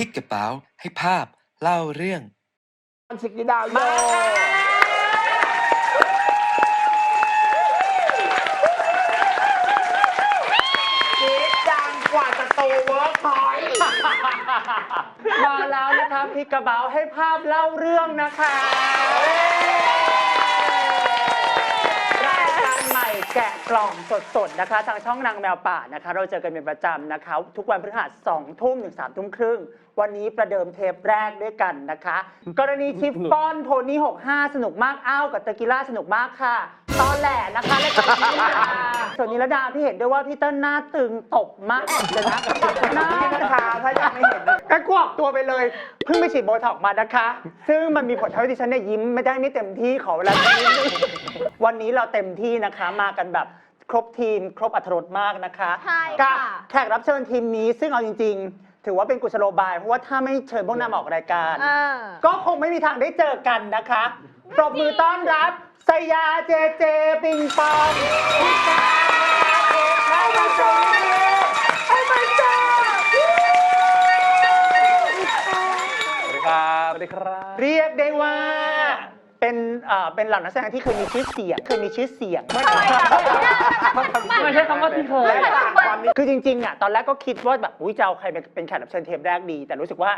ลิกกระเป๋าให้ภาพเล่าเรื่องชิคกี้ดาวโยคิดดังกว่าสตูเวิร์กพอยต์มาแล้วนะคะพี่กระเบาให้ภาพเล่าเรื่องนะคะ รายการใหม่ แกะกล่องสดๆนะคะ ทางช่องนางแมวป่านะคะ เราเจอกันเป็นประจำนะคะ ทุกวันพฤหัสสองทุ่มถึงสามทุ่มครึ่ง วันนี้ประเดิมเทปแรกด้วยกันนะคะ กรณีทิปป้อนโทนี่65 สนุกมากอ้าวกับเตอร์กิล่าสนุกมากค่ะ ตอนแหลนะคะรายการนี้นะคะส่วนนิรดาพี่เห็นด้วยว่าพี่เติ้ลหน้าตึงตบมากเลยนะหน้านี่นะคะ ถ้ายังไม่เห็นนะก็กวกตัวไปเลย เพิ่งไปฉีดโบท็อกซ์มานะคะ ซึ่งมันมีผลทำให้ดิฉันเนี่ยยิ้มไม่ได้ไม่เต็มที่ขอเวลาสักนิดนึงวันนี้เราเต็มที่นะคะมากันแบบครบทีม ครบอัธรสมากนะคะใช่กัค่ะแขกรับเชิญทีมนี้ซึ่งเอาจริง ๆ ถือว่าเป็นกุศโลบายเพราะว่าถ้าไม่เชิญพวกนำออกรายการ เออ ก็คงไม่มีทางได้เจอกันนะคะ ปรบมือต้อนรับ สยาเจเจปิงปองพิชาเอกข้าวมาจงไอ้มันจ้าสวัสดีครับสวัสดีครับ เรียกได้ว่าเป็นเอ่อเป็นเหล่านักแสดงที่เคยมีชื่อเสียงเคยมีชื่อเสียง ไม่ใช่คำว่าที่เคยและจากความนี้คือจริงๆอะตอนแรกก็คิดว่าแบบอุ้ยจะเอาใครเป็นเป็นแขกรับเชิญเทปแรกดี แต่รู้สึกว่า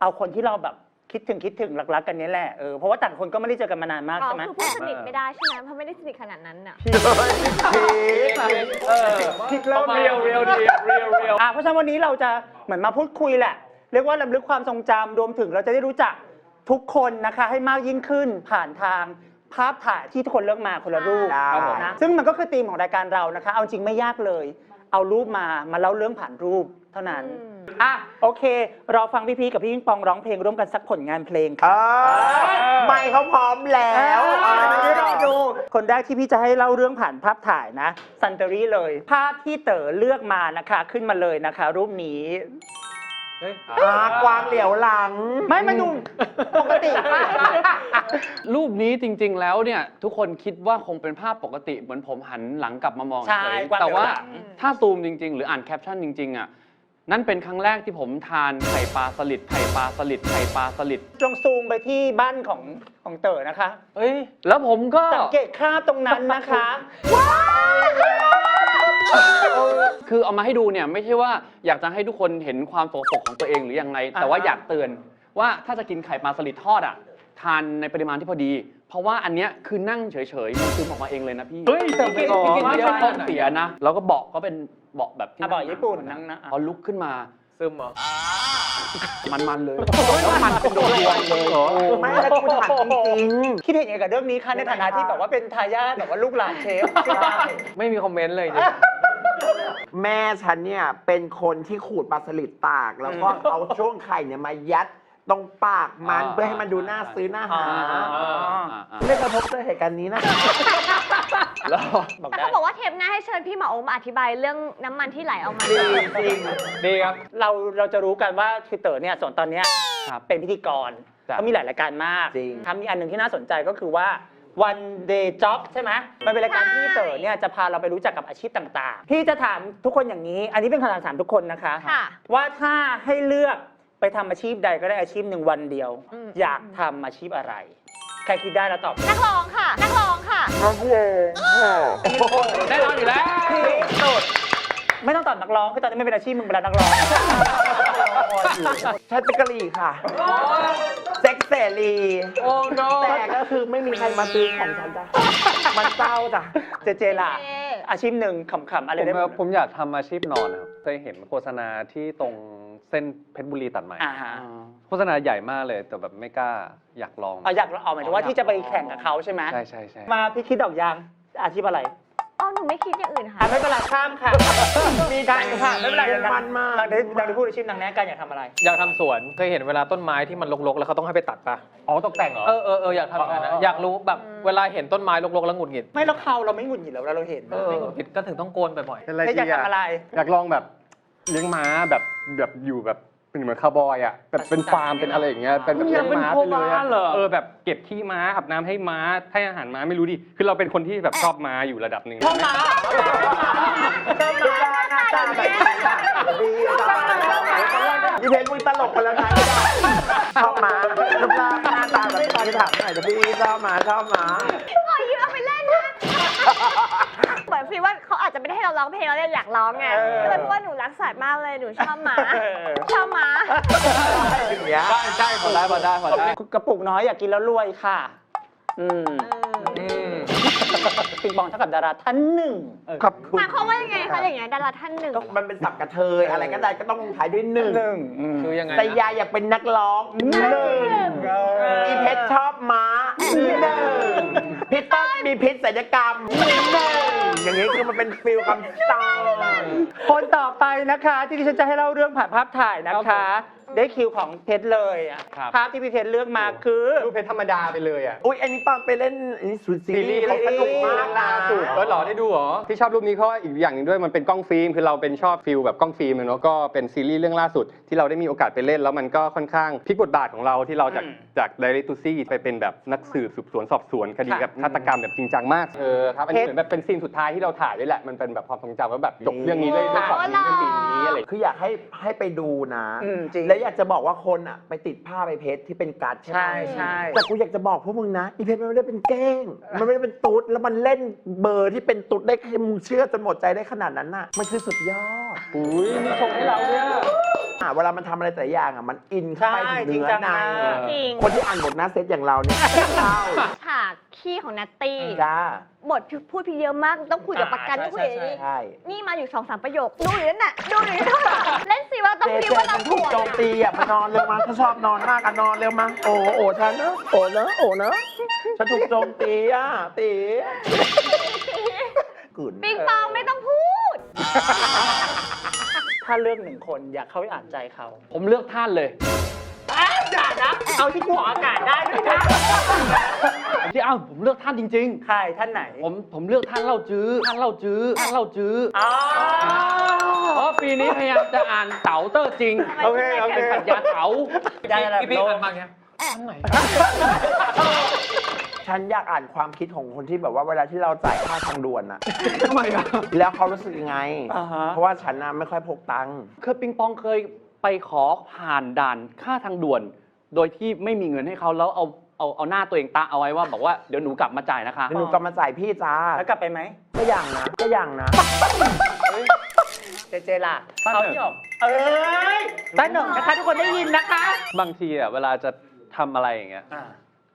เอาคนที่เราแบบ คิดถึงคิดถึงรักๆกันนี้แหละเออเพราะว่าต่างคนก็ไม่ได้เจอกันมานานมากอ๋อใช่ไหมคือพูดสนิทไม่ได้ใช่ไหมเพราะไม่ได้สนิทขนาดนั้นน่ะเออที่เริ่มเรียวเรียวเรียวเรียวเรียวอะเพราะฉะนั้นวันนี้เราจะเหมือนมาพูดคุยแหละ เรียกว่าลำลึกความทรงจำรวมถึงเราจะได้รู้จักทุกคนนะคะให้มากยิ่งขึ้นผ่านทางภาพถ่ายที่ทุกคนเลือกมาคนละรูปครับผมนะซึ่งมันก็คือธีมของรายการเรานะคะ เอาจริงไม่ยากเลย เอารูปมามาเล่าเรื่องผ่านรูปเท่านั้น อืม อะโอเคเราฟังพี่พีกับพี่ยิงปองร้องเพลงร่วมกันสักผลงานเพลงเอค่ะอไม่เขาพร้อมแล้วเออเออได้ดู คนแรกที่พี่จะให้เล่าเรื่องผ่านภาพถ่ายนะซันเตอรี่เลย ภาพที่เต๋อเลือกมานะคะขึ้นมาเลยนะคะ รูปนี้ อ่ากวางเหลียวหลัง ไม่มาดูปกติมากรูปนี้จริง ๆ แล้วเนี่ย ทุกคนคิดว่าคงเป็นภาพปกติเหมือนผมหันหลังกลับมามองใช่เฉยกวางแต่ว่าเหลียวหลัง ถ้าซูมจริง ๆ หรืออ่านแคปชั่นจริง ๆ อะ นั่นเป็นครั้งแรกที่ผมทานไข่ปลาสลิดไข่ปลาสลิดไข่ปลาสลิดลองซูมไปที่บ้านของของเต๋อนะคะ เอ้ย แล้วผมก็สังเกตคราบตรงนั้นนะคะคือเอามาให้ดูเนี่ยไม่ใช่ว่าอยากจะให้ทุกคนเห็นความโสโครกของตัวเองหรือยังไง แต่ว่าอ่าฮะอยากเตือนว่าถ้าจะกินไข่ปลาสลิดทอดอะ ทานในปริมาณที่พอดี เพราะว่าอันเนี้ยคือนั่งเฉยๆมันซึมออกมาเองเลยนะพี่เฮ้ยแต่ไม่อ๋อกินไม่ใช่ท้องเสียนะ แล้วก็เบาะก็เป็นเบาะแบบที่อะบอกญี่ปุ่นนั่งนะอะ พอลุกขึ้นมา ซึมเหรอ มันๆเลยแล้วมันเป็นดวงๆเลยไม่แล้วกูถามจริงคิดเห็นยังไงกับเรื่องนี้คะในฐานะที่แบบว่าเป็นทายาทแบบว่าลูกหลานเชฟได้ไม่มีคอมเมนต์เลยจริงๆแม่ฉันเนี่ยเป็นคนที่ขูดปลาสลิดตาก แล้วก็เอาช่วงไข่เนี่ยมายัด ตรงปากมันอ่าเพื่อให้มันดูน่าซื้อน่าหาอ่าอ่าอ่าไม่กระทบด้วยเหตุการณ์นี้นะแล้วบอกแต่ได้เขาบอกว่าเทปหน้าให้เชิญพี่หมอโอมาอธิบายเรื่องน้ำมันที่ไหลออกมาจริงจริงดีครับ เราเราจะรู้กันว่าคือเต๋อเนี่ยส่วนตอนเนี้ยครับเป็นพิธีกรครับเขามีหลายรายการมากจริงทำมีอันหนึ่งที่น่าสนใจก็คือว่า one day job ใช่ไหมมันเป็นรายการที่เต๋อเนี่ยจะพาเราไปรู้จักกับอาชีพต่างๆพี่จะถามทุกคนอย่างนี้ อันนี้เป็นคำถามถามทุกคนนะคะค่ะว่าถ้าให้เลือก ไปทำอาชีพใดก็ได้อาชีพหนึ่งวันเดียว อืม อยากทำอาชีพอะไร ใครคิดได้แล้วตอบนักร้องค่ะ นักร้องค่ะ แน่นอนอยู่แล้วที่สุดไม่ต้องตอบนักร้องคือตอนนี้ไม่เป็นอาชีพมึงเป็นนักร้องชัตเตอร์กะหรี่ค่ะ เซ็กเสรีโอ้โนแต่ก็คือไม่มีใครมาซื้อของฉันจ้ะ มันเศร้าจ้ะ เจเจล่ะ เจ อาชีพหนึ่งขำๆอะไรผมได้หมว่าดผมอยากทำอาชีพนอนนะครับเคยเห็นโฆษณาที่ตรง เส้นเพชรบุรีตัดใหม่อ่าฮะโฆษณาใหญ่มากเลยแต่แบบไม่กล้าอยากลองอ๋ออยากออกหมายถึงว่าที่จะไปแข่งกับเขาใช่ไหมใช่ใช่ใช่มาพี่คิดดอกยางอาชีพอะไรอ๋อหนูไม่คิดอย่างอื่นอะค่ะไม่เป็นไรข้ามค่ะมีการค่ะไม่เป็นไรมันมากดังได้ดังได้พูดอาชีพนางแน่กันอยากทำอะไร อยากทำสวนเคยเห็นเวลาต้นไม้ที่มันรกๆ แล้วเขาต้องให้ไปตัดปะอ๋อตกแต่งเหรอ เออเออเอออยากทำอย่างนั้นนะอ๋ออ๋ออ๋ออยากรู้แบบอืม เวลาเห็นต้นไม้รกๆแล้วหงุดหงิดไม่แล้วเขาเราไม่หงุดหงิดแล้วเราเห็นไม่หงุดหงิดก็ถึงต้องโกนบ่อย เป็นอะไรไม่อยากที่อยากทำอะไร อยากลองแบบ เลี้ยงม้าแบบแบบอยู่แบบเป็นเหมือนคาวบอยอะแบบเป็นฟาร์มเป็นอะไรอย่างเงี้ยเป็นแบบอยากเป็นลี้ยงโคบาอะเหรอเออแบบเก็บขี้ม้าอาบน้ำให้ม้าให้อาหารม้าไม่รู้ดิคือเราเป็นคนที่แบบชอบม้าอยู่ระดับหนึ่งชอบมาชอบมาดีจ้ะอีเพนมึงตลกไปแล้วนะชอบหมารูปร่างหน้าตาแบบนี้ถามหน่อยจะพี่ชอบหมาชอบหมาขอยืมเอาไปเล่นนะเหมือน ฟีลว่าเขาอาจจะไม่ได้ให้เราร้องเพลงเราเลยอยากร้องไงก็เลยพูดว่าหนูรักสัตว์มากเลยหนูชอบหมาชอบหมาอย่างเงี้ยใช่ใช่พอได้พอได้พอได้กระปุกน้อยอยากกินแล้วรวยค่ะ อืมอืมปิงปองเท่ากับดาราท่านหนึ่งขอบคุณหมายความว่ายังไงคะอย่างเงี้ยดาราท่านหนึ่ง ก็มันเป็นสับกระเทยอะไรก็ได้ก็ต้องลงท้ายด้วยหนึ่งหนึ่งอืมคือยังไงแต่นะยายอยากเป็นนักร้องหนึ่งอีเพชรชอบม้าหนึ่ง พี่ต้นมีพิษศัลยกรรมหนึ่งอย่างนี้คือมันเป็นฟิลคำสั่งคนต่อไปนะคะ ที่ดิฉันจะให้เล่าเรื่องผ่านภาพถ่ายนะครัคะบได้คิวของเพชรเลยอะครับ ภาพที่พี่เพชรเลือกมาคือดูเป็นธรรมดาไปเลยอะอุ้ยอันนี้ตอนไปเล่นอันนี้สุดซีรีส์เขาสนุกมากนะสุดแล้วหรอได้ดูเหรอที่ชอบรูปนี้เพราะว่าอีกอย่างหนึงด้วยมันเป็นกล้องฟิล์มคือเราเป็นชอบฟิลแบบกล้องฟิล์มอะเนาะก็เป็นซีรีส์เรื่องล่าสุด ที่เราได้มีโอกาสไปเล่น แล้วมันก็ค่อนข้างพลิกบทบาทของเราที่เราจากอืมจากไดเรกตูซี่ไปเป็นแบบนักสืบสืบสวนสอบสวนคดีค่ะแบบฆาตกรรมแบบจริงจังมากเออครับอันนี้เหมือนแบบเป็นซีนสุดท้ายที่เราถ่ายด้วยแหละมันเป็นแบบความทรงจำว่าแบบจบเรื่องนี้ด้วยด้วยช็อตนี้ด้วยซีนนี้อะไรคืออยากให้ให้ไปดูนะ อืมจริง แล้วอยากจะบอกว่าคนอะไปติดผ้าไปเพชรที่เป็นการ์ดใช่ไหม ใช่ใช่ แต่กูอยากจะบอกพวกมึงนะอีเพชรมันไม่ได้เป็นแกล้ง มันไม่ได้เป็นตุ๊ด แล้วมันเล่นเบอร์ที่เป็นตุ๊ดได้ให้มึงเชื่อจนหมดใจได้ขนาดนั้นน่ะ มันคือสุดยอด อุ้ยมีชงให้เราด้วย อะอะเวลามันทำอะไรแต่ละอย่างอะมันอินเข้าไปถึงใช่จริงเนื้อจังในมากจริง คนที่อ่านบทหน้าเซตอย่างเราเนี่ยเข้าฉากขี้ของนัตตี้จ้าบทพูดพี่เยอะมาก ต้องคุยกับประกันอ่าต้องคุยกับใช่ นี่ใช่นี่มาอยู่สองสามประโยค ดูอยู่นั่นน่ะ ดูอยู่นั่นน่ะเล่นสิว่าต้องเจพิเจว่าเรามันถถูกวโจมตีอะมานอนเร็วมาเขาชอบนอนมากอะนอนเร็วมาโอ้โอ้ฉันนะโอ้เนอะโอ้เนอะฉันถูกโจมตีอะตีกุนปิงปองไม่ต้องพูด ถ้าเลือกหนึ่งคนอยากเข้าไปอ่านใจเขา ผมเลือกท่านเลยอ้าวอย่านะเอาที่กูออกอากาศได้ด้วยนะที่อ้าวผมเลือกท่านจริง ใครท่านไหนๆ ผมผมเลือกท่านเล่าจื้อท่านเล่าจื้อท่านเล่าจื้ออ๋อเพราะปีนี้พยายามจะอ่านเต๋าเตอร์จริงโอเคโอเคแข่งปรัญญาเต๋าได้อะไรพี่พี่โลกอ่านมาเนี้ยอันไหน ฉันอยากอ่านความคิดของคนที่แบบว่าเวลาที่เราจ่ายค่าทางด่วนอะทำไมอะแล้วเขารู้สึกยังไง อ่าฮะ เพราะว่าฉันน่ะไม่ค่อยพกตังค์เคยปิงปองเคยไปขอผ่านด่านค่าทางด่วน โดยที่ไม่มีเงินให้เขาแล้วเอาเอาเอาหน้าตัวเองตะเอาไว้ว่าบอกว่าเดี๋ยวหนูกลับมาจ่ายนะคะเดี๋ยวหนูกลับมาจ่ายพี่จ้าแล้วกลับไปไหม ก็ยังนะก็ยังนะ เจเจล่ะตั้งเอาหนึ่งที่ออกเอ้ยตั้งหนึ่งนะคะ ทุกคนได้ยินนะคะ บางทีอะเวลาจะทำอะไรอย่างเงี้ย อ่า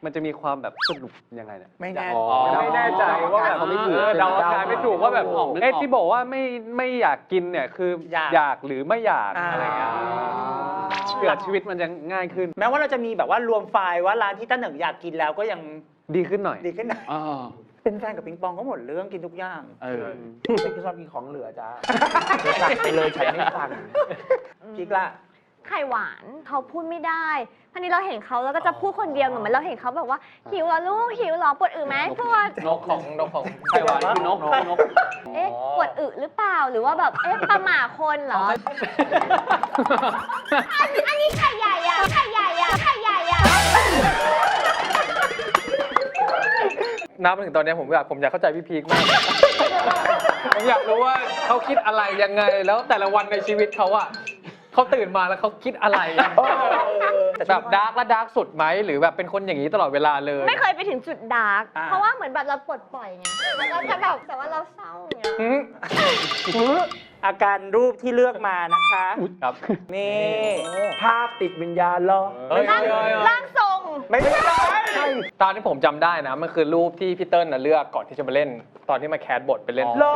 มันจะมีความแบบสนุกยังไงเนี่ย ไม่แน่ อ๋อ ไม่แน่ใจว่าแบบเขาไม่ถูกเออเดาอาการไม่ถูกว่าแบบออกนึกออก เอ๊ะที่บอกว่าไม่ไม่อยากกินเนี่ยคืออยากหรือไม่อยากอ่าอะไรเงี้ยเผื่อชีวิตมันจะง่ายขึ้น แม้ว่าเราจะมีแบบว่ารวมไฟล์ว่าร้านที่ตั้งหนึ่งอยากกินแล้วก็ยังดีขึ้นหน่อย ดีขึ้นหน่อยอ่าเป็นแฟนกับปิงปองก็หมดเรื่องกินทุกอย่าง เออฉันก็ชอบกินของเหลือจ้าเดี๋ยวสั่งไปเลยฉันไม่สั่ง พีกละ ไข่หวานเขาพูดไม่ได้ ทีนี้เราเห็นเขาแล้วก็จะพูดคนเดียวเหมือนเราเห็นเขาแบบว่าหิวเหรอลูกหิวเหรอปวดอึไหมปวด นกของนกของไข่หวานคือนกนกเอ๊ะปวดอึหรือเปล่าหรือว่าแบบเอ๊ะประหม่าคนเหรอ อันอันนี้ไข่ใหญ่อะไข่ใหญ่อะไข่ใหญ่อะนับมาถึงตอนเนี้ยผมอยากผมอยากเข้าใจพี่พีคมาก ผมอยากรู้ว่าเขาคิดอะไรยังไง แล้วแต่ละวันในชีวิตเขาอะ เขาตื่นมาแล้วเขาคิดอะไรอะแบบดาร์กและดาร์กสุดไหมหรือแบบเป็นคนอย่างนี้ตลอดเวลาเลย ไม่เคยไปถึงจุดดาร์กอ่าเพราะว่าเหมือนแบบเราปลดปล่อยไงแล้วก็จะแบบแต่ว่าเราเศร้าอย่างเงี้ยหืมอาการรูปที่เลือกมานะคะ ครับ นี่ ภาพติดวิญญาณเหรอเฮ้ยร่างเฮ้ยเฮ้ยร่างทรง ไม่ใช่ตอนที่ผมจำได้นะมันคือรูปที่พี่เติ้ลน่ะเลือกก่อนที่จะมาเล่น ตอนที่มาแคสบทไปเล่นอ๋อ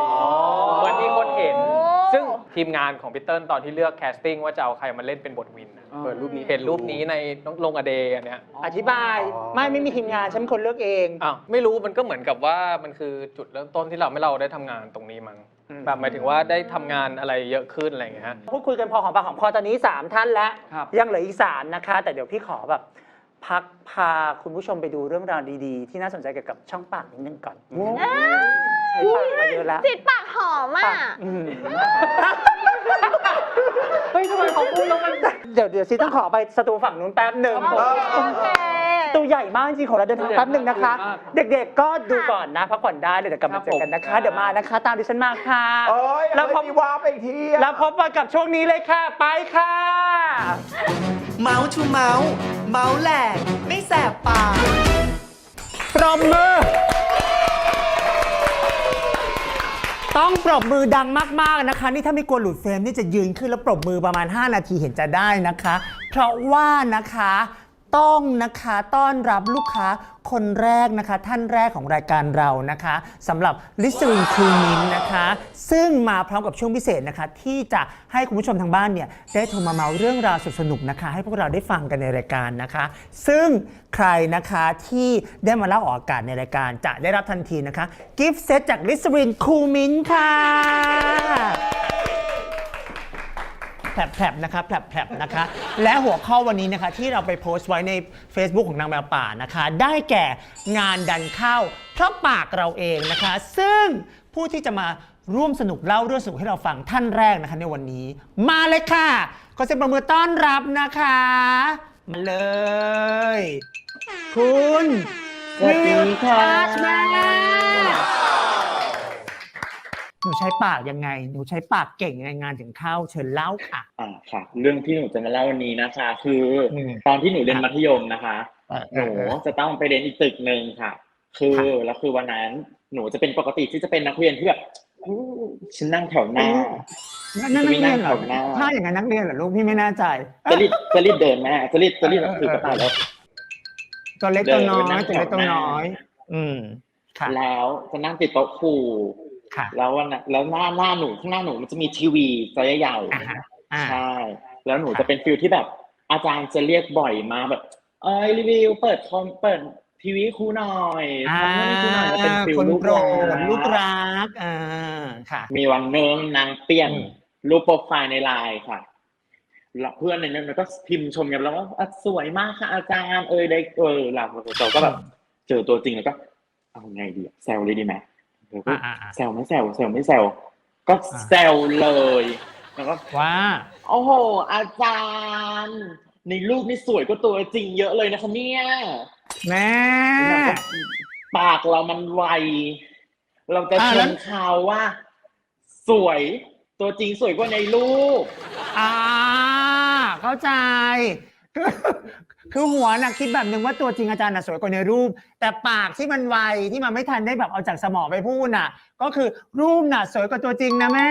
เหมือนมีคนเห็นโอ้ซึ่งทีมงานของพี่เติ้ลตอนที่เลือกแคสติ้งว่าจะเอาใครมาเล่นเป็นบทวินน่ะเปิดรูปนี้ เห็นรูปนี้ในน้องลงอเดย์อันเนี้ย อธิบายไม่ไม่มีทีมงานฉันเป็นคนเลือกเอง อ้าวไม่รู้มันก็เหมือนกับว่ามันคือจุดเริ่มต้นที่เราไม่เราได้ทำงานตรงนี้มั้งอืม แบบหมายถึงว่าได้ทำงานอะไรเยอะขึ้นอะไรอย่างเงี้ยฮะพูดคุยกันพอหอมปากหอมคอตอนนี้ 3 ท่านแล้ว ครับ ยังเหลืออีก 3 นะคะ แต่เดี๋ยวพี่ขอแบบ พักพาคุณผู้ชมไปดูเรื่องราวดีๆ ที่น่าสนใจเกี่ยวกับช่องปากนิดนึงก่อนใช้ปากมาเยอะแล้วจิตปากหอมอะปากอืมเฮ้ยทำไมเขาพูดแล้วมันเดี๋ยวเดี๋ยวซิต้องขอไปสตูฝั่งนู้นแป๊บหนึ่ง โอเคโอเค ตัวใหญ่มากจริงๆของเราเดินทางแป๊บหนึ่งนะคะใหญ่มากเด็กๆก็ดูก่อนนะพักผ่อนได้เดี๋ยวกลับมาเจอกันนะคะ เดี๋ยวมานะคะ ตามดิฉันมาค่ะเอ้ยแล้วพเอ้บยมีว้าร์ปไปอีกทีอะแล้วพบกันกับช่วงนี้เลยค่ะ ไปค่ะ เมาส์ทูเมาส์เมาส์แหลกไม่แสบปากปรบมือต้องปรบมือดังมาก ๆ นะคะ นี่ถ้าไม่กลัวหลุดเฟรมนี่จะยืนขึ้นแล้วปรบมือประมาณ 5 นาทีเห็นจะได้นะคะ เพราะว่านะคะ ต้องนะคะต้อนรับลูกค้าคนแรกนะคะ ท่านแรกของรายการเรานะคะสำหรับลิส t รินคูมินนะคะ ซึ่งมาพร้อมกับช่วงพิเศษนะคะ ที่จะให้คุณผู้ชมทางบ้านเนี่ยได้โทรมาเมาเรื่องราวสุดสนุกนะคะ ให้พวกเราได้ฟังกันในรายการนะคะ ซึ่งใครนะคะที่ได้มาเล่าออกอากาศในรายการจะได้รับทันทีนะคะ กิฟต์เซตจากลิส t รินคูมินค่ะ แผลบๆนะคะแผลบๆนะคะ และหัวข้อวันนี้นะคะ ที่เราไปโพสต์ไว้ใน Facebook ของนางแมวป่านะคะ ได้แก่งานดันเข้าเพราะปากเราเองนะคะ ซึ่งผู้ที่จะมาร่วมสนุกเล่าเรื่องสนุกให้เราฟังท่านแรกนะคะในวันนี้ มาเลยค่ะขอเสียงประมือต้อนรับนะคะมาเลย คุณสวัสดีค่ะแม่ หนูใช้ปากยังไง หนูใช้ปากเก่งยังไงงานถึงเข้าเชิญเล่าค่ะ อ่าค่ะ เรื่องที่หนูจะมาเล่าวันนี้นะคะ คืออมตอนที่หนูเรียนมัธยมนะคะเออหนูเออจะต้องไปเรียนอีกตึกหนึ่งค่ะ คือค่ะแล้วคือวันนั้นหนูจะเป็นปกติที่จะเป็นนักเรียนที่แบบอู้ฉันนั่งแถวหน้า นั่นนักเรียนเหรอจะมีนั่งแถวหน้าถ้าอย่างนั้นนักเรียนเหรอลูกพี่ไม่แน่ใจจะรีบจะรีบเดินแม่จะรีบจะรีบเออเออถือกระเป๋าแล้ว ตัวเล็กตัวน้อเดินนั่ยงตัวเล็กตัวแถวหน้าน้อย อืมค่ะ แล้วจะนั่งติดโต๊ะครูค่ะ แล้ววันนั้นแล้วหน้าหน้าหนูข้างหน้าหนูมันจะมีทีวีจอใหญ่ๆอ่าฮะอ่าใช่ แล้วหนูจะเป็นฟิลที่แบบ อาจารย์จะเรียกบ่อยมาแบบ เอ้ยรีวิวเปิดคอมเปิดทีวีครูหน่อยอ่าทำให้ครูหน่อยจะเป็นฟิลคนลูกโปรดรักลูกรักอ่าค่ะ มีวันหนึงนางเปลี่ยนอืมรูปโปรไฟล์ในไลน์ค่ะแล้วเพื่อนในนั้นมันก็พิมพ์ชมกันแล้วว่าอะสวยมากค่ะอาจารย์เอ้ยได้เออหลังเราก็แบบเจอตัวจริงแล้วก็เอาไงดีอะแซวเลยดีไหมเออก็อ่าอ่า แซวไม่แซวแซวไม่แซวก็แซวเลยแล้วก็ว่าโอ้โห อาจารย์ ในรูปนี่สวยกว่าตัวจริงเยอะเลยนะคะเนี่ยแม่ปากเรามันไว เราจะอ่าชแล้วมเขาว่า สวย ตัวจริงสวยกว่าในรูป อ่า เข้าใจ คือคือหัวน่ะคิดแบบนึงว่าตัวจริงอาจารย์น่ะสวยกว่าในรูป แต่ปากที่มันไวที่มันไม่ทันได้แบบเอาจากสมองไปพูดน่ะ ก็คือรูปน่ะ สวยกว่าตัวจริงนะแม่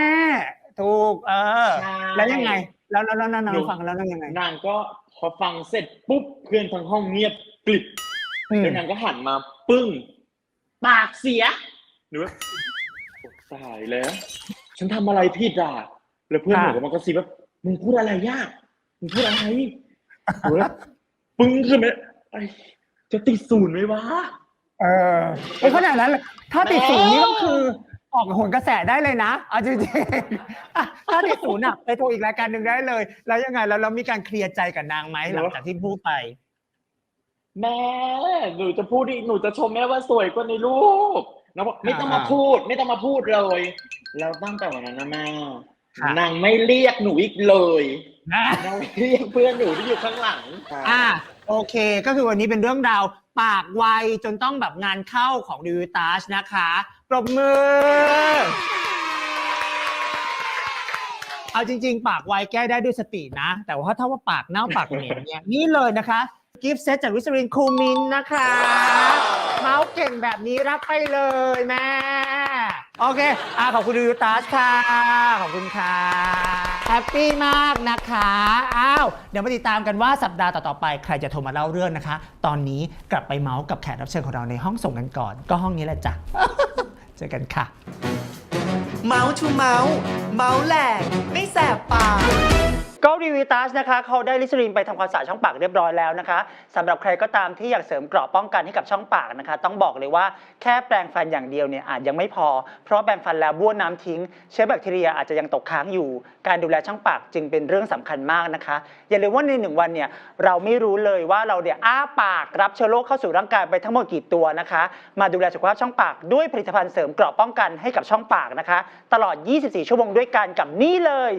ถูก เออ ใช่ แล้วยังไง แล้วแล้วแล้วแล้วหนูเราฟังแล้วแล้วยังไงนางก็พอฟังเสร็จปุ๊บเพื่อนทั้งห้องเงียบกลิบอืมแล้วนางก็หันมาปึ้ง ปากเสียหนูว่าโอ้ตายแล้ว ฉันทำอะไรผิดอะแล้วเพื่อนหนูก็มากระซิบว่ามึงพูดอะไรยากมึงพูดอะไรหนูว่า ปึ้งขึ้นมาไอ้จะติดศูนย์ไหมวะ เออไอ้ขนาดนั้นเลยถ้าติดศูนย์นี่ก็คือ ออกโหนกระแสได้เลยนะเอาจริงๆอะถ้าติดศูนย์อะไปโทรอีกรายการหนึ่งได้เลย แล้วยังไงแล้วเรามีการเคลียร์ใจกับนางไหมหลังจากที่พูดไป แม่หนูจะพูดดิหนูจะชมแม่ว่าสวยกว่าในรูปนางบอกไม่ต้องมาอ่าพูด ไม่ต้องมาพูดเลย แล้วตั้งแต่วันนั้นนะแม่ค่ะ นางไม่เรียกหนูอีกเลยนะ นางไม่เรียกเพื่อนหนูที่อยู่ข้างหลัง อะ โอเค ก็คือวันนี้เป็นเรื่องราวปากไวจนต้องแบบงานเข้าของดิวิตาชนะคะ ปรบมือ เอาจริง ๆ ปากไวแก้ได้ด้วยสตินะ แต่ว่าถ้าว่าปากเน่าปากเหม็นเนี่ยนี่เลยนะคะ กิฟต์เซตจากวิสรินคูมินนะคะ เมาส์เก่งแบบนี้รับไปเลยแม่ โอเคอะขอบคุณดิวตาชค่ะ ขอบคุณค่ะแฮปปี้มากนะคะอ้าวเดี๋ยวมาติดตามกันว่าสัปดาห์ต่อๆไปใครจะโทรมาเล่าเรื่องนะคะ ตอนนี้กลับไปเมาส์กับแขกรับเชิญของเราในห้องส่งกันก่อน ก็ห้องนี้แหละจ้ะ เจอกันค่ะ เมาส์ทูเมาส์เมาส์แหลกไม่แสบปาก ก็รีวิตัสนะคะเขาได้ลิสรีนไปทำความสะอาดช่องปากเรียบร้อยแล้วนะคะสำหรับใครก็ตามที่อยากเสริมเกราะป้องกันให้กับช่องปากนะคะ ต้องบอกเลยว่าแค่แปรงฟันอย่างเดียวเนี่ยอาจยังไม่พอ เพราะแปรงฟันแล้วบ้วนน้ำทิ้ง เชื้อแบคทีเรียอาจจะยังตกค้างอยู่ การดูแลช่องปากจึงเป็นเรื่องสำคัญมากนะคะ อย่าลืมว่าในหนึ่งวันเนี่ยเราไม่รู้เลยว่าเราเนี่ยอ้าปากรับเชื้อโรคเข้าสู่ร่างกายไปทั้งหมดกี่ตัวนะคะ มาดูแลสุขภาพช่องปากด้วยผลิตภัณฑ์เสริมเกราะป้องกันให้กับช่องปากนะคะ ตลอด 24 ชั่วโมงด้วยกันกับนี่เลย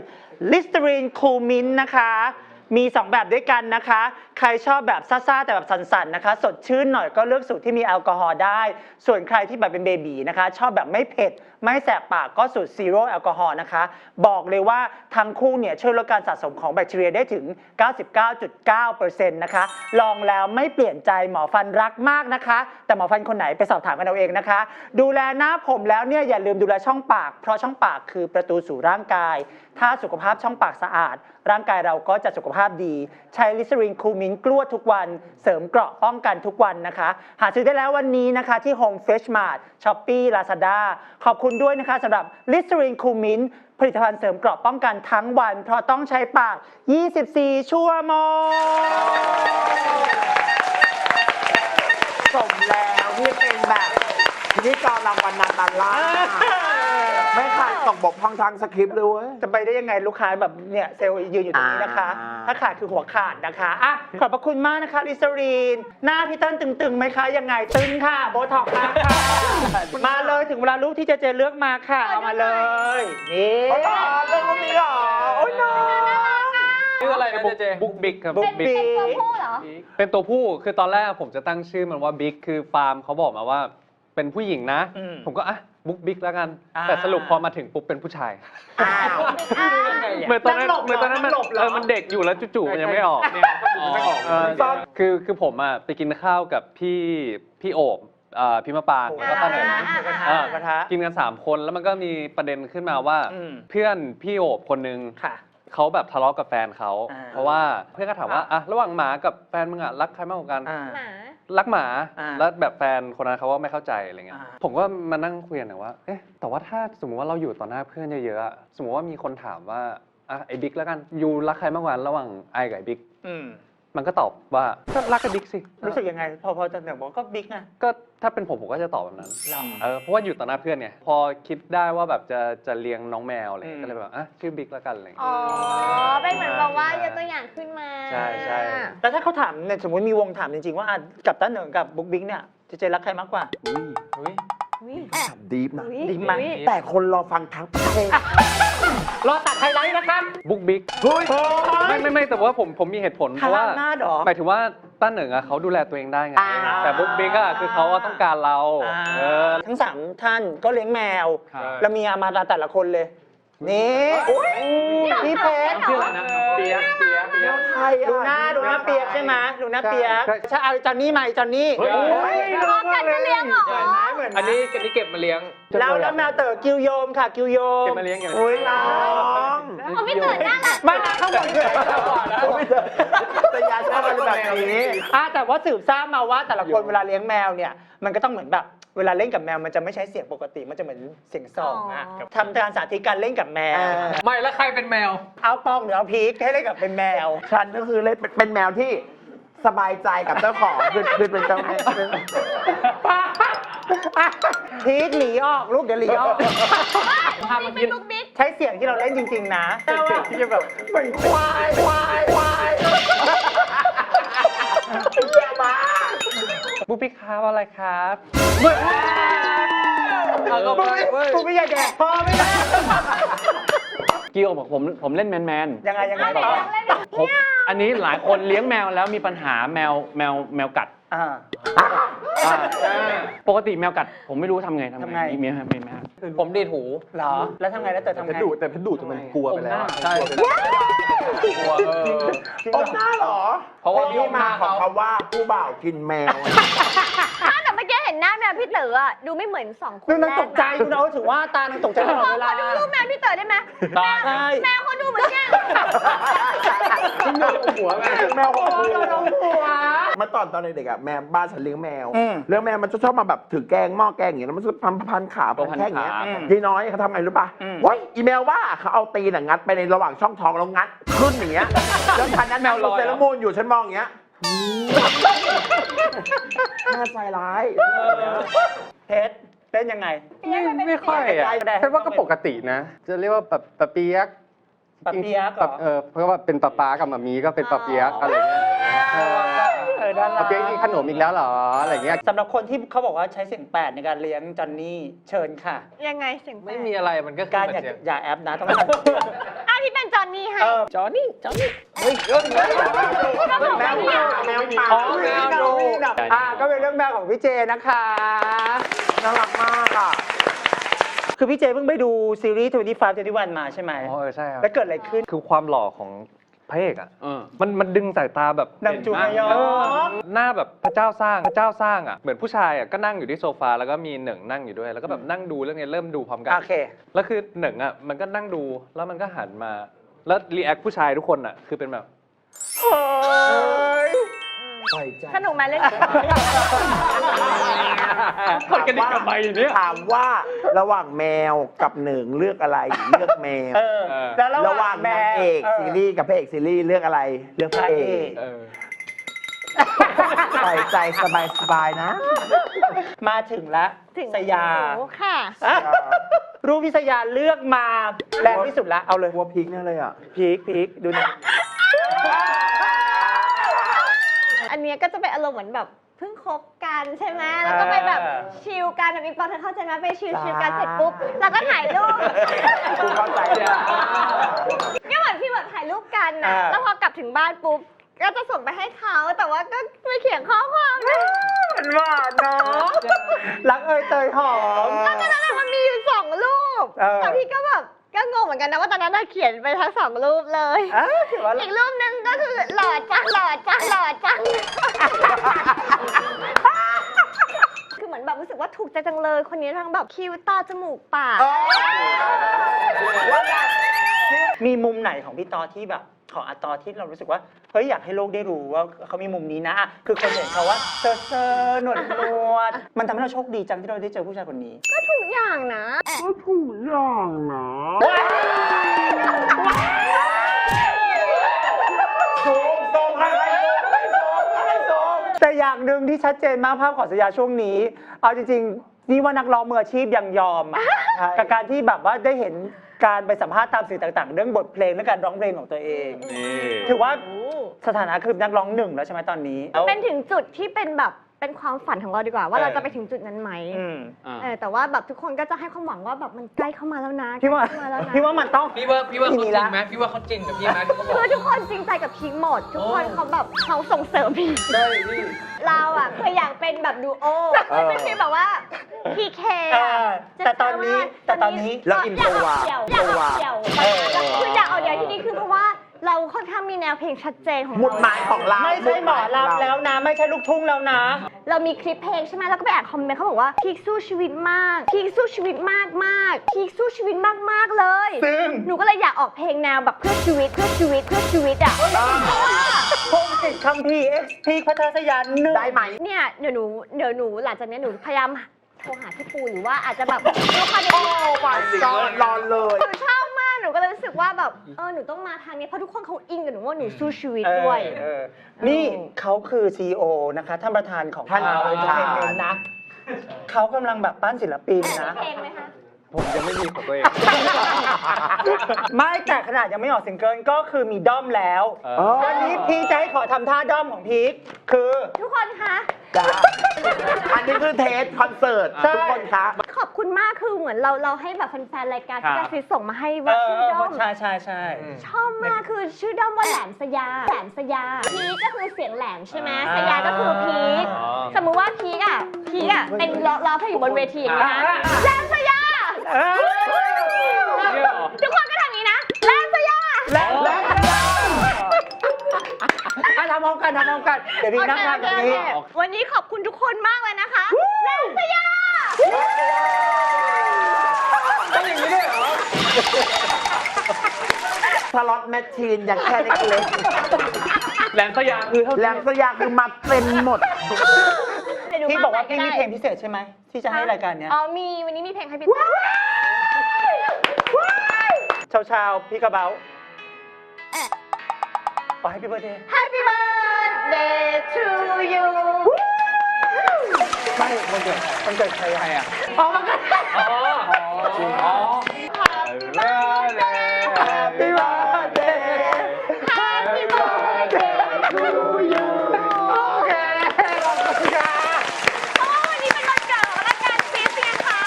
ลิสเตอรีนคูมินนะคะ มี 2 แบบด้วยกันนะคะใครชอบแบบซ่าๆแต่แบบสันๆนะคะ สดชื่นหน่อยก็เลือกสูตรที่มีแอลกอฮอล์ได้ ส่วนใครที่แบบเป็นเบบีนะคะ ชอบแบบไม่เผ็ด ไม่แสบปากก็สูตรซีโร่แอลกอฮอล์นะคะ บอกเลยว่าทั้งคู่เนี่ยช่วยลดการสะสมของแบคทีเรียได้ถึง 99.9%นะคะ ลองแล้วไม่เปลี่ยนใจหมอฟันรักมากนะคะ แต่หมอฟันคนไหนไปสอบถามกันเอาเองนะคะ ดูแลหน้าผมแล้วเนี่ยอย่าลืมดูแลช่องปาก เพราะช่องปากคือประตูสู่ร่างกาย ถ้าสุขภาพช่องปากสะอาด ร่างกายเราก็จะสุขภาพดี ใช้ลิส t รินคูมนกลัวทุกวัน เสริมเกราะป้องกันทุกวันนะคะ หาซื้อได้แล้ววันนี้นะคะที่ Home Fresh Mart Shopee Lazada ขอบคุณด้วยนะคะสำหรับลิส t รินคูมินผลิตภัณฑ์เสริมเกราะป้องกันทั้งวัน เพราะต้องใช้ปาก 24 ชั่วโมงสมแล้วที่เป็นแบบพิธีกรรางวัลนาตาล่า ไม่ขาดตกบกพร่องทางสคริปต์เลยเว้ย จะไปได้ยังไงลูกค้าแบบเนี่ยเซลล์ยืนอยู่ตรงนี้นะคะ อ่า ถ้าขาดคือหัวขาดนะคะอะขอบพระคุณมากนะคะลิซารีน หน้าพี่เต้นตึงๆไหมคะยังไงตึงค่ะโบท็อกซ์มาค่ะ มาเลยถึงเวลารูปที่เจเจเลือกมาค่ะ เอามาเลย นี่อ๋อเรื่องรูปนี้เหรอ โอ้ยน้อง ชื่ออะไรนะเจเจบุ๊กบิ๊กครับบุ๊บุ๊กกบิ๊กบิ๊เป็นตัวผู้เหรอ เป็นตัวผู้คือตอนแรกผมจะตั้งชื่อมันว่าบิ๊กคือฟาร์มเขาบอกมาว่า เป็นผู้หญิงนะ อืม ผมก็อะ บุ๊กบิ๊กแล้วกัน อ่า แต่สรุปพอมาถึงปุ๊บเป็นผู้ชาย อ้าว เหมือนตอนนั้นนั่งหลบเหรอเหมือนตอนนั้นมันนั่งหลบเหรอ เออมันเด็กอยู่แล้วจู่ๆมันยังไม่ออกเนี่ยไม่ออก เออคือคือผมอะไปกินข้าวกับพี่พี่โอบเอ่อพี่มะปรางแล้วก็ป้าเหนิงอ่าหมูกระทะอ่าหมูกระทะ กินกัน3คนแล้วมันก็มีประเด็นขึ้นมาว่า อืม เพื่อนพี่โอบคนนึง ค่ะ เขาแบบทะเลาะกับแฟนเขา อ่าเพราะว่าเพื่อนก็ถามว่าอะระหว่างหมากับแฟนมึงอะรักใครมากกว่ากัน อ่า หมา รักหมาอ่าแล้วแบบแฟนคนนั้นเขาว่าไม่เข้าใจอะไรเงี้ยอ่า ผมก็มานั่งคุยกันหน่อยว่าเอ๊ะแต่ว่าถ้าสมมติว่าเราอยู่ต่อหน้าเพื่อนเยอะๆอะสมมติว่ามีคนถามว่าอะไอ้บิ๊กแล้วกันยูรักใครมากกว่ากันระหว่างไอกับไอ้บิ๊ก อืม มันก็ตอบว่าก็รักกับบิ๊กสิ รู้สึกยังไง พอพอจะเหนือบอกก็บิ๊กไงก็ถ้าเป็นผมผมก็จะตอบแบบนั้นหรอเออเพราะว่าอยู่ต่อหน้าเพื่อนเนี่ยพอคิดได้ว่าแบบจะจะเลี้ยงน้องแมวอะไรเงี้อืยมก็เลยแบบอะชื่อบิ๊กแล้วกันอะไรอ๋เงี้อยเป็นเหมือนแบบว่ายกตัวอย่างขึ้นมาใช่ใช่แล้วถ้าเขาถามเนี่ยสมมติมีวงถามจริงๆว่าอะกับต้าเหนิงกับบุ๊กบิ๊กเนี่ยเจเจรักใครมากกว่า อุ๊ยอุ๊ยขับดีฟนะอุ๊ย ดีมาก อุ๊ย แต่คนรอฟังทั้งประเทศ รอตัดไฮไลท์นะครับ บุ๊กบิ๊กเฮ้ยไม่ไม่ไม่แต่ว่าผมผมมีเหตุผลเพทางราะว่าอำนาจเหรอหมายถึงว่าต้าเหนิงอะเขาดูแลตัวเองได้ไง อ่า แต่บุ๊กบิ๊กอะคือเขาอะต้องการเราอ่าเออ ทั้งสามท่านก็เลี้ยงแมว ครับ แล้วมีอามาราแต่ละคนเลย นี่พี่เพชร ชื่ออะไรนะเปียกเปียกเปียกไทยอะดูหน้าดูหน้าเปียกใช่ไหมดูหน้าเปียกใช่ใช่เอาจอนนี่มาจอนนี่เฮ้ย โอ้ยพร้อมกันก็เลี้ยงเหรอ เหมือนไหมอันนี้อันนี้เก็บมาเลี้ยง แล้วแล้วแมวเต๋อกิวโยมค่ะกิวโยมเก็บมาเลี้ยงเก็บมาโอ้เลี้ยงยน้องเขาไม่ตื่นหน้าหลับไม่นะข้างบนคืออะไรแต่ยาชอบอะไรแบบนี้อะแต่ว่าสืบทราบมาว่าแต่ละคนเวลาเลี้ยงแมวเนี่ยมันก็ต้องเหมือนแบบ เวลาเล่นกับแมวมันจะไม่ใช้เสียงปกติมันจะเหมือนเสียงสองอะอ๋อ ทำการสาธิตการเล่นกับแมวอ่าไม่แล้วใครเป็นแมว เอาปองหรือเอาพีคให้เล่นกับเป็นแมว ฉันก็คือเล่นเป็นเป็นแมวที่สบายใจกับเจ้าของ คือคือเป็นเจ้าแม่พีคหลีออกลูกเดี๋ยวหลีออก นี่เป็นลูกบิ๊กใช้เสียงที่เราเล่นจริง ๆ นะเสียงที่จะแบบเป็นควายควายควายเยี่ยมาก บุ๊กบิ๊กครับอะไรครับเอาก็ไปเว้ยกูไม่อยากแดกพ่อไม่ได้กิโอบอกผมผมเล่นแมนแมนยังไงยังไงเอาไหนต่อลองเล่นดิผมอันนี้หลายคนเลี้ยงแมวแล้วมีปัญหาแมวแมวแมวกัด อ่าอ่า ปกติแมวกัดผมไม่รู้ทำไงทำทำไง ไงมีมีไหมมีไหมครับผมดีดหู เหรอ แล้วทำไงแล้วเต๋อทำไงดูแต่เพชรดูดจนมันกลัวไปแล้วอะใช่ กลัวเอออมหน้าเหรอเพราะว่าที่มาของคำว่าผู้บ่าวกินแมวอ้าวแต่เมื่อกี้เห็นหน้าแมวพี่เต๋ออะดูไม่เหมือนสองคนดูนางแรตกใจคุณเอาถือว่าตานางตกใจตลอดขอเวขลาอดูรูปแมวพี่เต๋อได้ไหมได้ใช่แมวเขาดูเหมือนเนี่ยหัวแมวแมวโอ้โหเราลงหัวเมื่อตอนตอนเด็กๆอะแม่บ้านฉันเลี้ยงแมว อืมเลี้ยงแมวมันจะชอบมาแบบถือแกงหม้อแกงอย่างเงี้ยแล้วมันจะพันพันขาพันแค่อย่างเงี้ยพันขายีน้อยเขาทำไงรู้ป่ะอืมว้ยอีแมวว่าเขาเอาตีนอะงัดไปในระหว่างช่องท้องแล้วงัดขึ้นอย่างเงี้ยแล้วฉันนั้นแมวลอยเซรามูนอยู่ฉันมองอย่างเงี้ย น่าใจร้ายเพชรเป็นยังไง ไม่ไม่ค่อยอะได้ได้เพชรว่าก็ปกตินะ จะเรียกว่าแบบปะเปียกปะเปียกเหรอปะเออเพราะว่าเป็นปะป๊ากับมามีก็เป็นปะเปียกอะไรเงี้ยเออเออด้านหลัปะงเปียกกินขนมอีกแล้วเหรออะไรเงี้ยสำหรับคนที่เขาบอกว่าใช้เสียงแปดในการเลี้ยงจอนนี่เชิญค่ะ ยังไงเสียงแปลไม่มีอะไรมันก็คือ Ah, การอย่าเสียงอย่าแอปนะต้องทำอ้าวพี่ เป็นจอนนี่ให้เออจอนนี่จอนนี่ก็บอกว่าปากอ๋อแมวดุอ่าก็เป็นเรื่องแมวของพี่เจนะคะน่ารักมากอะคือพี่เจเพิ่งไปดูซีรีส์25 21มาใช่ไหมอ๋อเออใช่ครับแล้วเกิดอะไรขึ้น คือความหล่อของ พระเอกอะเออ มันมันดึงสายตาแบบนำจูฮยอเออหน้าแบบพระเจ้าสร้างพระเจ้าสร้างอะเหมือนผู้ชายอะก็นั่งอยู่ที่โซฟาแล้วก็มีหนึ่งนั่งอยู่ด้วย แล้วก็แบบนั่งดูเรื่องนี้เริ่มดูพร้อมกัน โอเค แล้วคือหนึ่งอะมันก็นั่งดูแล้วมันก็หันมา แล้วรีแอคผู้ชายทุกคนอะคือเป็นแบบสนุกไหมเล่น คนกระดิกกับใบเนี่ยถามว่าระหว่างแมวกับหนึ่งเลือกอะไรเลือกแมว เออ แล้วระระหหว่าว่างงแมนางวเอกซีรีส์กับพระเอกซีรีส์เลือกอะไรเลือกพระเอกเออใส่ใจสบายสบายๆนะ มาถึงแล้วถึงสยา หนูค่ะอะ รูปพิสยาเลือกมาแรงที่สุดละ เอาเลยวัวพริกเนี่ยเลยอะ พีคพีคดูหนะ อันเนี้ยก็จะเป็นอารมณ์เหมือนแบบเพิ่งคบกันใช่ไหมแล้วก็ไปแบบชิลกันแบบมีปองเธอเข้าใจไหมไปชิลชิลกันเสร็จปุ๊บแล้วก็ถ่ายรูปกูเข้าใจเลยอะ ก็เหมือนพี่แบบถ่ายรูปกันนะแล้วพอกลับถึงบ้านปุ๊บก็จะส่งไปให้เขาแต่ว่าก็ไม่เขียนข้อความนะมันหวานเนาะรักเอยเตยหอม แล้วตอนนั้นอะมันมีอยู่สองรูปเออ แต่พี่ก็แบบ ก็งงเหมือนกันนะว่าตอนนั้นน่ะเขียนไปทั้งสองรูปเลยอะถือว่าอีกรูปหนึงก็คือหล่อจังหล่อจังหล่อจัง คือเหมือนแบบรู้สึกว่าถูกใจจังเลยคนนี้ทั้งแบบคิ้วตาจมูกปากมีมุมไหนของพี่ตอที่แบบ ของอาตอที่เรารู้สึกว่า เฮ้ยอยากให้โลกได้รู้ว่าเขามีมุมนี้นะอะคือคนเห็นเขาว่าเซอร์เซอร์หนวดหนวดมันทำให้เราโชคดีจังที่เราได้เจอผู้ชายคนนี้ ก็ถูกอย่างนะแต่อย่างหนึ่งที่ชัดเจนมากภาพของสยาช่วงนี้ เอาจริงๆนี่ว่านักร้องมืออาชีพยังยอมอะกับการที่แบบว่าได้เห็น การไปสัมภาษณ์ตามสื่อต่างๆ เรื่องบทเพลงและการร้องเพลงของตัวเอง นี่ ถือว่าสถานะคือนักร้องหนึ่งแล้วใช่ไหมตอนนี้ เป็นถึงจุดที่เป็นแบบ เป็นความฝันของเราดีกว่า ว่าเราจะไปถึงจุดนั้นไหมอืมอ่าเออแต่ว่าแบบทุกคนก็จะให้ความหวังว่าแบบมันใกล้เข้ามาแล้วนะพี่ว่าใกล้เข้ามาแล้วนะ พี่ว่ามันต้อง พี่ว่าพี่ว่าเขาจริละงไหมพี่ว่าเขาจริงกับพี่ไหมที่เขาบอก คือทุกคนจริงใจกับพีคหมด ทุกคนเขาแบบเขาส่งเสริมพีคได้พี่ เราอะเคยอยากเป็นแบบดูโอไม่เป็นฟีลแบบว่าพีเคเออแต่ตอนนี้แต่ตอนนี้แล้วอินตัวอยากเอาเดี่ยวอยากเอาเดี่ยวเออ คืออยากเอาเดี่ยวที่นี่คือเพราะว่า เราค่อนข้างมีแนวเพลงชัดเจนของหมุดเราหมายของเราไม่ใช่หมอลำแล้วนะ ไม่ใช่ลูกทุ่งแล้วนะ เรามีคลิปเพลงใช่ไหมแล้วก็ไปอ่านคอมเมนต์เขาบอกว่าพีคสู้ชีวิตมากพีคสู้ชีวิตมากมากพีคสู้ชีวิตมากมากๆเลย ซึ่ง หนูก็เลยอยากออกเพลงแนวแบบเพื่อชีวิตเพื่อชีวิตเพื่อชีวิตอะพงศิษฐ์คัมภีร์เอ็กซ์พีพัทรสยานหนึ่งได้ไหม เนี่ยเดี๋ยวหนูเดี๋ยวหนูหลังจากเนี้ยหนูพยายาม โทรหาพี่ปูหรือว่าอาจจะแบบดูคอนเทนต์จอนรอนเลย หนูชอบมากหนูก็เลยรู้สึกว่าแบบเออหนูต้องมาทางนี้เพราะทุกคนเขาอินกับหนูว่าหนูสู้ชีวิตด้วย เออนี่เขาคือซีอนะคะท่านประธานของท่านเอประธานเทนเมนต์นะ เขากำลังแบบปั้นศิลปินนะ เพลงไหมคะ ผมยังไม่มีของตัวเอง ไม่แต่ขนาดยังไม่ออกซิงเกิลก็คือมีด้อมแล้วเออ วันนี้พีคจะให้ขอทำท่าด้อมของพีคคือ ทุกคนคะ จ้าอันนี้คือเทสคอนเสิร์ตใช่ ทุกคนคะ ขอบคุณมากคือเหมือนเราเราให้แบบแฟนๆรายการครัที่บกระซิบส่งมาให้เอว่าชื่ออด้อม ใช่ใช่ใช่ ชอบมากคือชื่อด้อมว่าแหลมสยาแหลมสยาพีคก็คือเสียงแหลมใช่ไหมสยาก็คือพีคอ๋อสมมุติว่าพีคอะพีคอะเป็นล้อล้อเพลงอยู่บนเวทีอย่างนี้นะแหลมสยาเออเนี่ยเหรอ ทุกคนก็ทำอย่างนี้นะแหลมสยาและและอะทำพร้อมกันทำพร้อมกัน เดี๋ยวพี่นั่งทำแบบนี้โอเคโอเควันนี้ขอบคุณทุกคนมากเลยนะคะแหลมสยา ต้องอย่างนี้ด้วยเหรอสล็อตแมชชีนอย่างแค่เล็กแหลมสยามคือเท่าๆแหลมสยามคือมาเต็มหมด เดี๋ยวดูพี่บอกว่าใหพี่มีเพลงพิเศษใช่ไหมที่จะให้รายการเนี้ย อ๋อมีวันนี้มีเพลงให้พี่เช้าเช้าๆพี่กระเบาขอให้พี่เบอร์เดย์ Happy birthday to you ไม่มันเกิดมันเกิดใครใครอะอะอ๋อมันเกิดอ๋ออ๋อ Happy birthday Happy birthday Happy birthday to you โอเคขอบคุณค่ะ เพราะว่าวันนี้เป็นวันเกิดของรายการฟิสไงคะ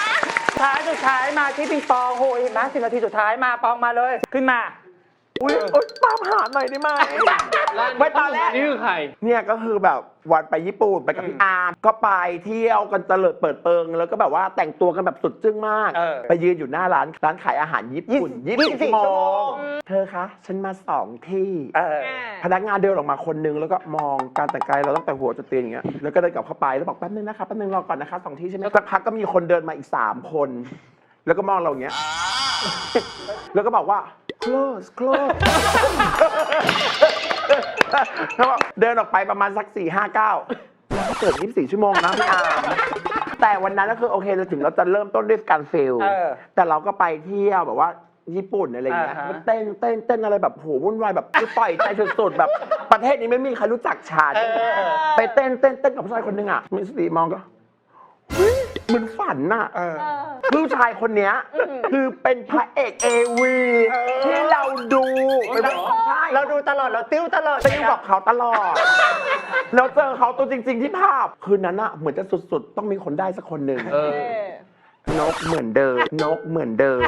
ท้ายสุดท้ายมาที่ปิงปองโหยเห็นไหมสิบนาทีสุดท้ายมาปองมาเลยขึ้นมา อุ้ยอุ๊ยตามหาหน่อยได้ไหมไม่ตอนแรก นี่คือใคร เนี่ยก็คือแบบวันไปญี่ปุ่นไปกับพี่อาร์มก็ไปเที่ยวกันเตลิดเปิดเปิง แล้วก็แบบว่าแต่งตัวกันแบบสุดจึ้งมาก เออ ไปยืนอยู่หน้าร้านร้านขายอาหารญี่ปุ่นยี่ยี่สิสิบบสี่ชั่วชั่วโมโมงงเธอคะ ฉันมาสองที่ เออ พนักงานเดินออกมาคนนึงแล้วก็มองการแต่งกายเราตั้งแต่หัวจนตีนอย่างเงี้ยแล้วก็เดินกลับเข้าไปแล้วบอกแป๊บนึงนะคะแป๊บนึงรอก่อนนะคะสองที่ใช่ไหมสักพักก็มีคนเดินมาอีกสามคน แล้วก็มองเราอย่างเงี้ย แล้วก็บอกว่า close close แล้วบอกเดินออกไปประมาณสักสี่ห้าเก้าแล้วก็เปิด 24 ชั่วโมงนะพี่อาร์มแต่วันนั้นก็คือโอเคเราถึงเราจะเริ่มต้นด้วยการฟิลเออแต่เราก็ไปเที่ยวแบบว่าญี่ปุ่นอะไรอย่างเงี้ยอ่าฮะ มันเต้นเต้นเต้นอะไรแบบโหวุ่นวายแบบคือปล่อยใจสุดๆแบบประเทศนี้ไม่มีใครรู้จักฉันเออไปเต้นเต้นเต้นกับผู้ชายคนหนึงอะมีสติมองก็ เฮ้ยเหมือนฝันน่ะเออ ผู้ชายคนเนี้ยคือเป็นพระเอกเอวีที่เราดูเป็นแบบใช่เราดูตลอดเราติ้วตลอดติ้วกับเขาตลอดแล้วเจอเขาตัวจริง ๆ ที่ภาพ คืนนั้นอะเหมือนจะสุดๆ ต้องมีคนได้สักคนหนึ่งเออนกเหมือนเดิมนกเหมือนเดิม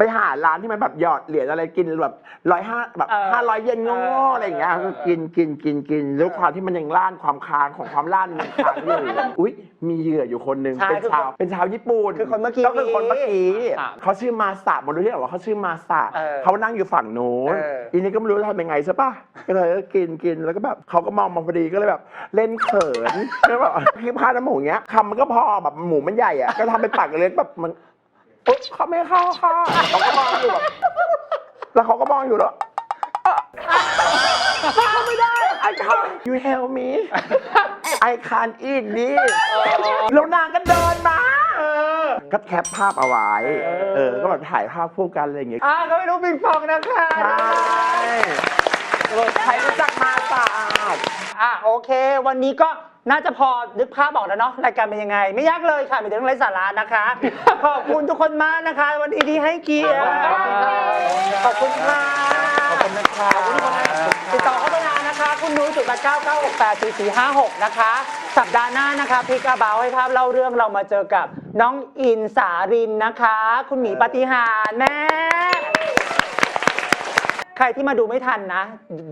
ไปหาร้านที่มันแบบหยอดเหรียญอะไรกินแบบร้อยห้าแบบเออห้าร้อยเยนงอๆอะไรอย่างเงี้ยเออ ก็กินกินกินกินด้วยความที่มันยังล่านความค้างของความล่านมันยังค้างอยู่ อุ้ยมีเหยื่ออยู่คนหนึ่งใช่เป็นชาวเป็นชาวญี่ปุ่นคือคนเมื่อกี้ก็คือคนเมื่อกี้อะเขาชื่อมาสะมาดูที่บอกว่าเขาชื่อมาสะเออเขานั่งอยู่ฝั่งโน้นเอออีนี่ก็ไม่รู้จะทำยังไงใช่ปะก็เลยก็กินกินแล้วก็แบบเขาก็มองมาพอดีก็เลยแบบ เล่นเขินก็แบบคือพาน้ำหมูอย่างเงี้ยคำมันก็พอแบบหมูมันใหญ่อะก็ทำเป็นปากเล็กแบบมัน ปุ๊บเขาไม่เข้าค่ะเขาก็มองอยู่แบบแล้วเขาก็มองอยู่แล้วเข้าไม่ได้ I can't you help me I can't eat this แล้วนางก็เดินมาก็แคปภาพเอาไว้ เออ ก็แบบถ่ายภาพคู่กันอะไรอย่างเงี้ย อ่าก็ไม่รู้ปิงปองนะคะใช่ใครรู้จักมาสะอาดอะโอเค วันนี้ก็ น่าจะพอนึกภาพบอกแล้วเนาะรายการเป็นยังไง ไม่ยากเลยค่ะมีแต่เรื่องไร้สาระนะคะ ขอบคุณทุกคนมากนะคะ วันนี้ที่ให้เกียรติขอบคุณค่ะขอบคุณนะคะติดต่อเข้ามานะคะ คุณนุ้ยจุดแปดเก้าเก้าหกแปดสี่สี่ห้าหกนะคะ สัปดาห์หน้านะคะพลิกกระเบาให้ภาพเล่าเรื่องเรามาเจอกับน้องอินสารินนะคะ คุณหมีปฏิหารย์แม่ ใครที่มาดูไม่ทันนะ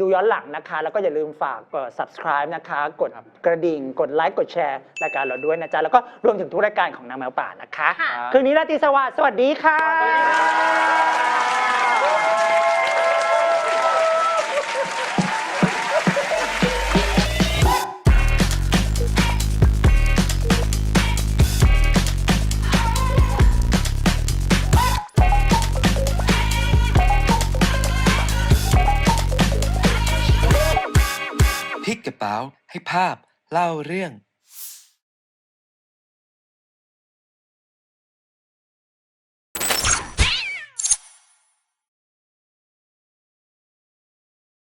ดูย้อนหลังนะคะ แล้วก็อย่าลืมฝากกด subscribe นะคะ กดกระดิ่ง กดไลค์ กดแชร์รายการเราด้วยนะจ๊ะ แล้วก็รวมถึงทุกรายการของนางแมวป่านะคะ ค่ะ คืนนี้ราตรีสวัสดิ์สวัสดีค่ะพลิกกระ เป๋าให้ภาพเล่าเรื่อง